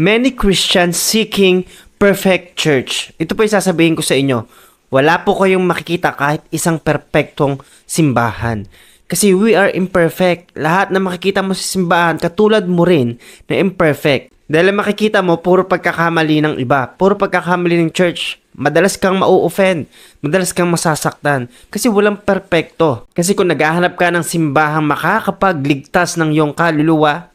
Many Christians seeking perfect church. Ito po yung sasabihin ko sa inyo. Wala po kayong makikita kahit isang perpektong simbahan. Kasi we are imperfect. Lahat na makikita mo sa simbahan, katulad mo rin na imperfect. Dahil makikita mo, puro pagkakamali ng iba. Puro pagkakamali ng church. Madalas kang mau-offend. Madalas kang masasaktan. Kasi walang perpekto. Kasi kung naghahanap ka ng simbahang makakapagligtas ng iyong kaluluwa,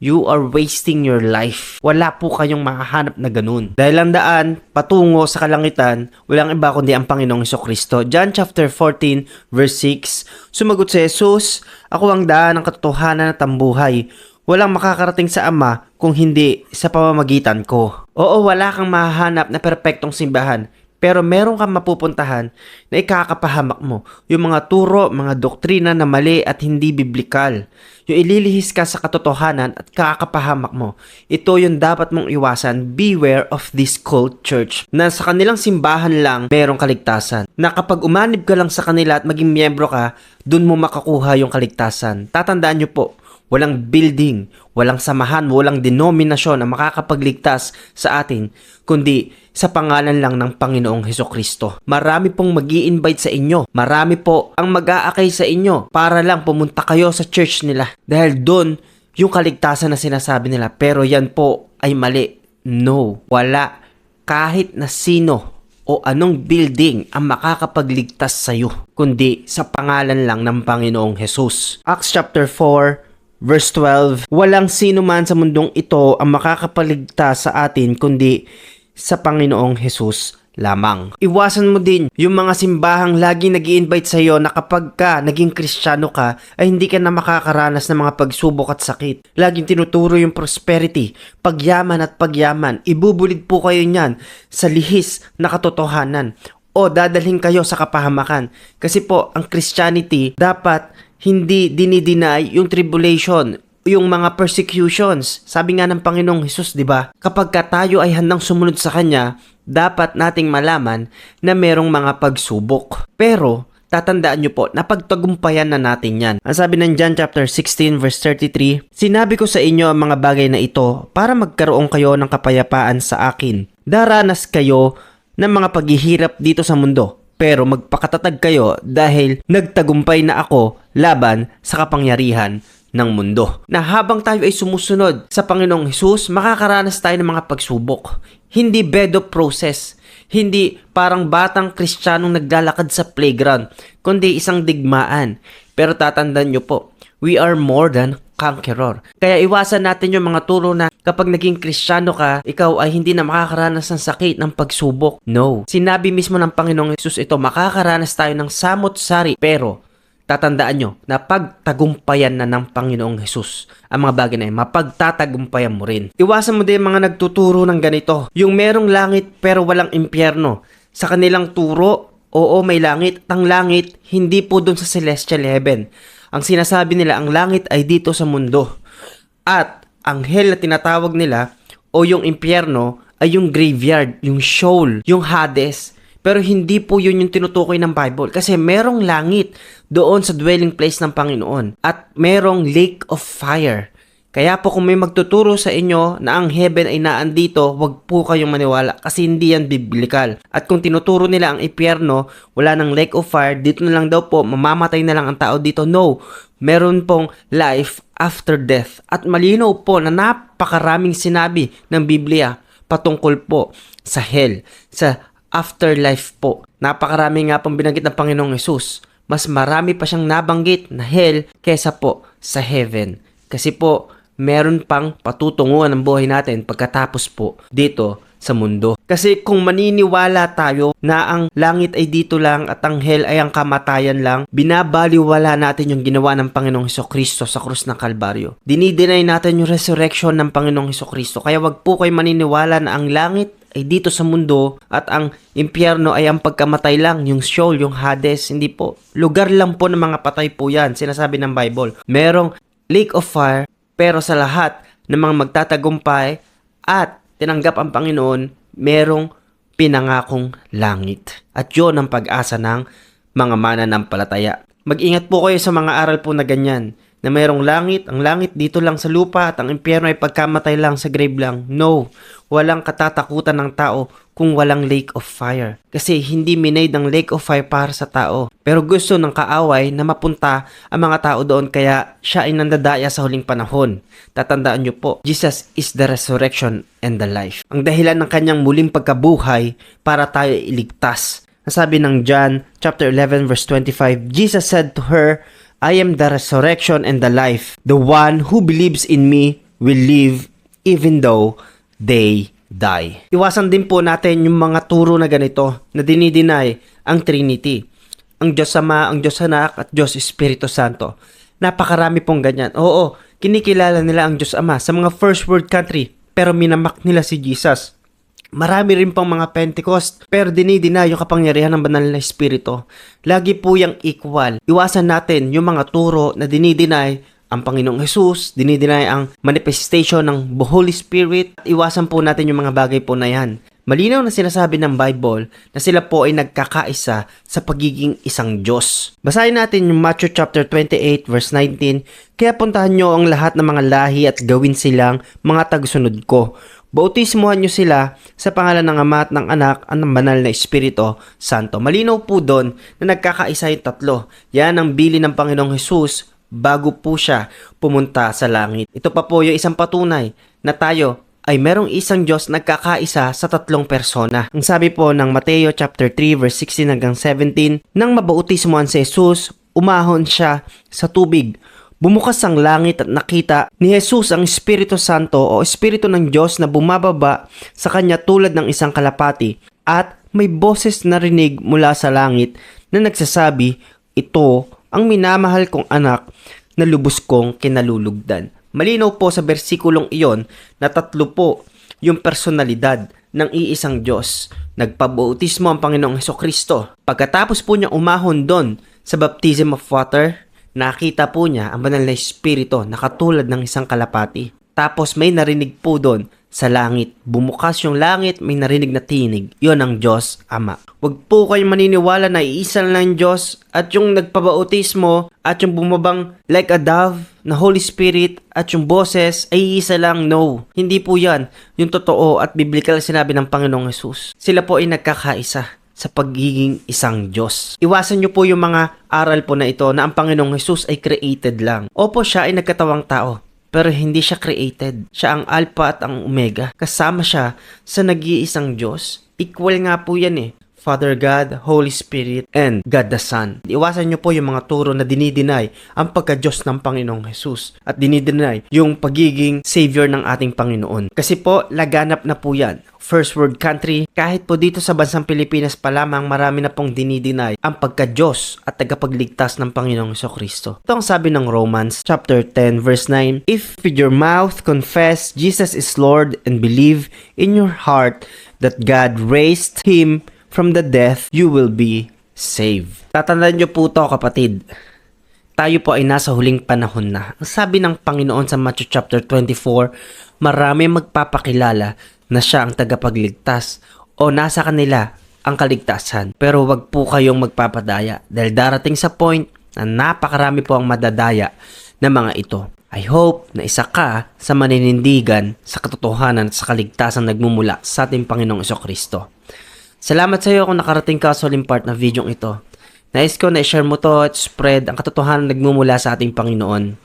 you are wasting your life. Wala po kayong makahanap na ganun. Dahil ang daan, patungo sa kalangitan, walang iba kundi ang Panginoong Iso Kristo. John chapter 14 verse 6, Sumagot si Jesus, Ako ang daan ng katotohanan at ang buhay. Walang makakarating sa Ama kung hindi sa pamamagitan ko. Oo, wala kang mahahanap na perpektong simbahan. Pero meron kang mapupuntahan na ikakapahamak mo. Yung mga turo, mga doktrina na mali at hindi biblikal. Yung ililihis ka sa katotohanan at kakapahamak mo. Ito yung dapat mong iwasan. Beware of this cult church. Na sa kanilang simbahan lang merong kaligtasan. Na kapag umanib ka lang sa kanila at maging miyembro ka, dun mo makakuha yung kaligtasan. Tatandaan nyo po, Walang building, walang samahan, walang denominasyon na makakapagligtas sa atin, kundi sa pangalan lang ng Panginoong Heso Kristo. Marami pong mag invite sa inyo. Marami po ang mag-aakay sa inyo para lang pumunta kayo sa church nila. Dahil doon, yung kaligtasan na sinasabi nila. Pero yan po ay mali. No, wala. Kahit na sino o anong building ang makakapagligtas sa iyo, kundi sa pangalan lang ng Panginoong Jesus. Acts chapter 4 Verse 12, Walang sino man sa mundong ito ang makakapaligtas sa atin kundi sa Panginoong Jesus lamang. Iwasan mo din yung mga simbahang lagi nag invite sa iyo na kapag ka naging kristyano ka ay hindi ka na makakaranas ng mga pagsubok at sakit. Laging tinuturo yung prosperity, pagyaman at pagyaman. Ibubulid po kayo niyan sa lihis na katotohanan o dadalhin kayo sa kapahamakan. Kasi po, ang Christianity dapat hindi dinideny yung tribulation, yung mga persecutions. Sabi nga ng Panginoong Hesus, di ba? Kapag ka tayo ay handang sumunod sa Kanya, dapat nating malaman na merong mga pagsubok. Pero, tatandaan nyo po, napagtagumpayan na natin yan. Ang sabi ng John chapter 16 verse 33, Sinabi ko sa inyo ang mga bagay na ito para magkaroon kayo ng kapayapaan sa akin. Daranas kayo ng mga paghihirap dito sa mundo pero magpakatatag kayo dahil nagtagumpay na ako laban sa kapangyarihan ng mundo. Na habang tayo ay sumusunod sa Panginoong Hesus, makakaranas tayo ng mga pagsubok. Hindi bedo process. Hindi parang batang kristyanong naglalakad sa playground, kundi isang digmaan. Pero tatandaan nyo po, we are more than conqueror. Kaya iwasan natin yung mga turo na kapag naging kristyano ka, ikaw ay hindi na makakaranas ng sakit ng pagsubok. No. Sinabi mismo ng Panginoong Yesus ito, makakaranas tayo ng samot-sari pero tatandaan nyo na pagtagumpayan na ng Panginoong Hesus ang mga bagay na yun, mapagtatagumpayan mo rin. Iwasan mo din mga nagtuturo ng ganito, yung merong langit pero walang impyerno. Sa kanilang turo, oo may langit, ang langit hindi po dun sa celestial heaven. Ang sinasabi nila, ang langit ay dito sa mundo. At ang hell na tinatawag nila o yung impyerno ay yung graveyard, yung Sheol, yung Hades. Pero hindi po yun yung tinutukoy ng Bible kasi merong langit doon sa dwelling place ng Panginoon at merong lake of fire. Kaya po kung may magtuturo sa inyo na ang heaven ay naandito, wag po kayong maniwala kasi hindi yan biblical. At kung tinuturo nila ang impyerno, wala ng lake of fire, dito na lang daw po, mamamatay na lang ang tao dito. No, meron pong life after death. At malinaw po na napakaraming sinabi ng Biblia patungkol po sa hell, sa afterlife po. Napakarami nga pong binanggit ng Panginoong Yesus. Mas marami pa siyang nabanggit na hell kesa po sa heaven. Kasi po, meron pang patutunguhan ng buhay natin pagkatapos po dito sa mundo. Kasi kung maniniwala tayo na ang langit ay dito lang at ang hell ay ang kamatayan lang, binabaliwala natin yung ginawa ng Panginoong Heso Kristo sa krus ng Kalbaryo. Dinideny natin yung resurrection ng Panginoong Heso Kristo. Kaya wag po kayo maniniwala na ang langit ay dito sa mundo at ang impyerno ay ang pagkamatay lang, yung Sheol, yung Hades, hindi po. Lugar lang po ng mga patay po yan, sinasabi ng Bible. Merong lake of fire pero sa lahat ng mga magtatagumpay at tinanggap ang Panginoon, merong pinangakong langit. At yon ang pag-asa ng mga mananampalataya. Mag-ingat po kayo sa mga aral po na ganyan. Na mayroong langit, ang langit dito lang sa lupa at ang impyerno ay pagkamatay lang sa grave lang. No, walang katatakutan ng tao kung walang lake of fire. Kasi hindi minade ang lake of fire para sa tao. Pero gusto ng kaaway na mapunta ang mga tao doon kaya siya ay nandadaya sa huling panahon. Tatandaan niyo po, Jesus is the resurrection and the life. Ang dahilan ng kanyang muling pagkabuhay para tayo iligtas. Nasabi ng John chapter 11 verse 25, Jesus said to her, I am the resurrection and the life. The one who believes in me will live even though they die. Iwasan din po natin yung mga turo na ganito na dinideny ang Trinity. Ang Diyos Ama, ang Diyos Anak at Diyos Espiritu Santo. Napakarami pong ganyan. Oo, kinikilala nila ang Diyos Ama sa mga first world country pero minamak nila si Jesus. Marami rin pang mga Pentecost, pero dinidina yung kapangyarihan ng banal na Espiritu. Lagi po yung equal. Iwasan natin yung mga turo na dinideny ang Panginoong Jesus, dinideny ang manifestation ng Holy Spirit. Iwasan po natin yung mga bagay po na yan. Malinaw na sinasabi ng Bible na sila po ay nagkakaisa sa pagiging isang Diyos. Basahin natin yung Matthew chapter 28 verse 19. Kaya puntahan nyo ang lahat ng mga lahi at gawin silang mga tagasunod ko. Bautismuhan nyo sila sa pangalan ng Ama at ng Anak at ng Banal na Espiritu Santo. Malinaw po doon na nagkakaisa yung tatlo. Yan ang bili ng Panginoong Jesus bago po siya pumunta sa langit. Ito pa po yung isang patunay na tayo ay merong isang Diyos nagkakaisa sa tatlong persona. Ang sabi po ng Mateo chapter 3 verse 16 hanggang 17, nang mabautismuhan si Jesus, umahon siya sa tubig. Bumukas ang langit at nakita ni Jesus ang Espiritu Santo o Espiritu ng Diyos na bumababa sa kanya tulad ng isang kalapati at may boses na rinig mula sa langit na nagsasabi, Ito ang minamahal kong anak na lubos kong kinalulugdan. Malinaw po sa bersikulong iyon na tatlo po yung personalidad ng iisang Diyos. Nagpabautismo ang Panginoong Heso Kristo. Pagkatapos po niya umahon doon sa baptism of water, nakita po niya ang banal na espiritu na katulad ng isang kalapati. Tapos may narinig po doon sa langit. Bumukas yung langit, may narinig na tinig. Yon ang Diyos Ama. Huwag po kayong maniniwala na iisa lang Diyos at yung nagpabautismo at yung bumabang like a dove na Holy Spirit at yung boses ay iisa lang. No, hindi po yan. Yung totoo at biblical sinabi ng Panginoong Jesus. Sila po ay nagkakaisa sa pagiging isang Diyos. Iwasan niyo po yung mga aral po na ito na ang Panginoong Jesus ay created lang. Opo, siya ay nagkatawang tao pero hindi siya created. Siya ang Alpha at ang Omega. Kasama siya sa nag-iisang Diyos. Equal nga po yan eh. Father God, Holy Spirit, and God the Son. Iwasan niyo po yung mga turo na dinideny ang pagka-Diyos ng Panginoong Jesus at dinideny yung pagiging Savior ng ating Panginoon. Kasi po, laganap na po yan. First world country, kahit po dito sa bansang Pilipinas pa lamang marami na pong dinideny ang pagka-Diyos at tagapagligtas ng Panginoong Iso Kristo. Ito ang sabi ng Romans chapter 10 verse 9, If with your mouth confess Jesus is Lord and believe in your heart that God raised Him from the death, you will be saved. Tatandaan niyo po to kapatid. Tayo po ay nasa huling panahon na. Ang sabi ng Panginoon sa Matthew chapter 24, marami magpapakilala na siya ang tagapagligtas o nasa kanila ang kaligtasan. Pero wag po kayong magpapadaya dahil darating sa point na napakarami po ang madadaya na mga ito. I hope na isa ka sa maninindigan sa katotohanan at sa kaligtasan nagmumula sa ating Panginoong Kristo. Salamat sa iyo kung nakarating ka sa huling part ng video ito. Nais ko na i-share mo to at spread ang katotohanan nagmumula sa ating Panginoon.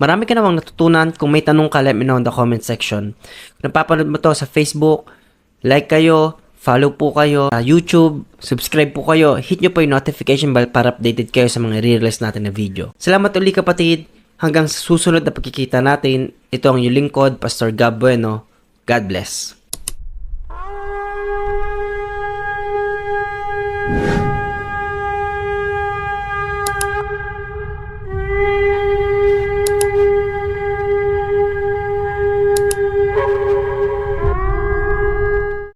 Marami ka namang natutunan. Kung may tanong ka, let me know in the comment section. Kung napapanood mo to sa Facebook, like kayo, follow po kayo sa YouTube, subscribe po kayo, hit nyo po yung notification bell para updated kayo sa mga re-release natin na video. Salamat uli kapatid. Hanggang sa susunod na pagkikita natin, ito ang yung lingkod, Pastor Gab Bueno. God bless.